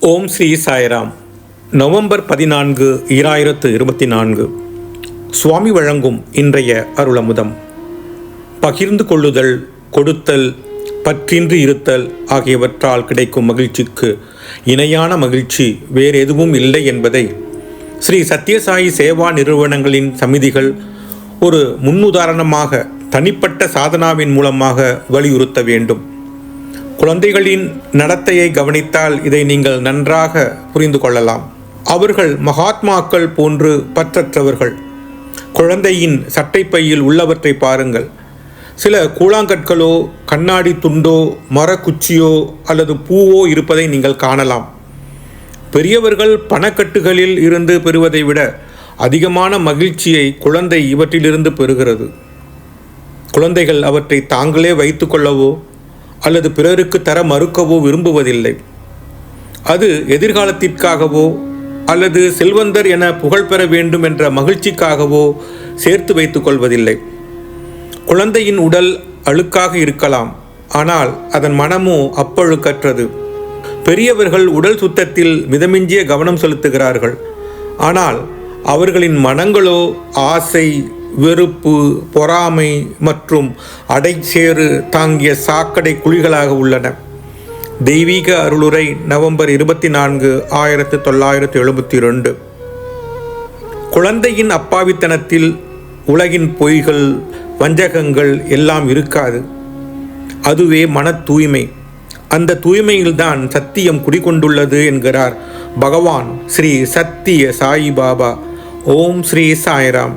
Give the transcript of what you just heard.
ஓம் Sri Sairam. November பதினான்கு ஈராயிரத்து இருபத்தி நான்கு சுவாமி வழங்கும் இன்றைய அருளமுதம். பகிர்ந்து கொள்ளுதல் கொடுத்தல் பற்றின்றி இருத்தல் ஆகியவற்றால் கிடைக்கும் மகிழ்ச்சிக்கு இணையான மகிழ்ச்சி வேறு எதுவும் இல்லை என்பதை ஸ்ரீ சத்யசாயி சேவா நிறுவனங்களின் சமிதிகள் ஒரு முன்னுதாரணமாக தனிப்பட்ட சாதனாவின் மூலமாக வலியுறுத்த வேண்டும். குழந்தைகளின் நடத்தையை கவனித்தால் இதை நீங்கள் நன்றாக புரிந்து கொள்ளலாம். அவர்கள் மகாத்மாக்கள் போன்று பற்றற்றவர்கள். குழந்தையின் சட்டைப்பையில் உள்ளவற்றை பாருங்கள். சில கூழாங்கற்களோ கண்ணாடி துண்டோ மரக்குச்சியோ அல்லது பூவோ இருப்பதை நீங்கள் காணலாம். பெரியவர்கள் பணக்கட்டுகளில் இருந்து பெறுவதை விட அதிகமான மகிழ்ச்சியை குழந்தை இவற்றிலிருந்து பெறுகிறது. குழந்தைகள் அவற்றை தாங்களே வைத்துக்கொள்ளவோ அல்லது பிறருக்கு தர மறுக்கவோ விரும்புவதில்லை. அது எதிர்காலத்திற்காகவோ அல்லது செல்வந்தர் என புகழ் பெற வேண்டும் என்ற மகிழ்ச்சிக்காகவோ சேர்த்து வைத்துக் கொள்வதில்லை. குழந்தையின் உடல் அழுக்காக இருக்கலாம் ஆனால் அதன் மனமோ அப்பழுக்கற்றது. பெரியவர்கள் உடல் சுத்தத்தில் மிதமிஞ்சிய கவனம் செலுத்துகிறார்கள். ஆனால் அவர்களின் மனங்களோ ஆசை வெறுப்பு பொறாமை மற்றும் அடைச்சேறு தாங்கிய சாக்கடை குழிகளாக உள்ளன. தெய்வீக அருளுரை நவம்பர் இருபத்தி நான்கு ஆயிரத்தி தொள்ளாயிரத்தி எழுபத்தி ரெண்டு குழந்தையின் அப்பாவித்தனத்தில் உலகின் பொய்கள் வஞ்சகங்கள் எல்லாம் இருக்காது. அதுவே மன தூய்மை. அந்த தூய்மையில்தான் சத்தியம் குடிகொண்டுள்ளது என்கிறார் பகவான் ஸ்ரீ சத்திய சாய் பாபா ஓம் ஸ்ரீ சாய்ராம்.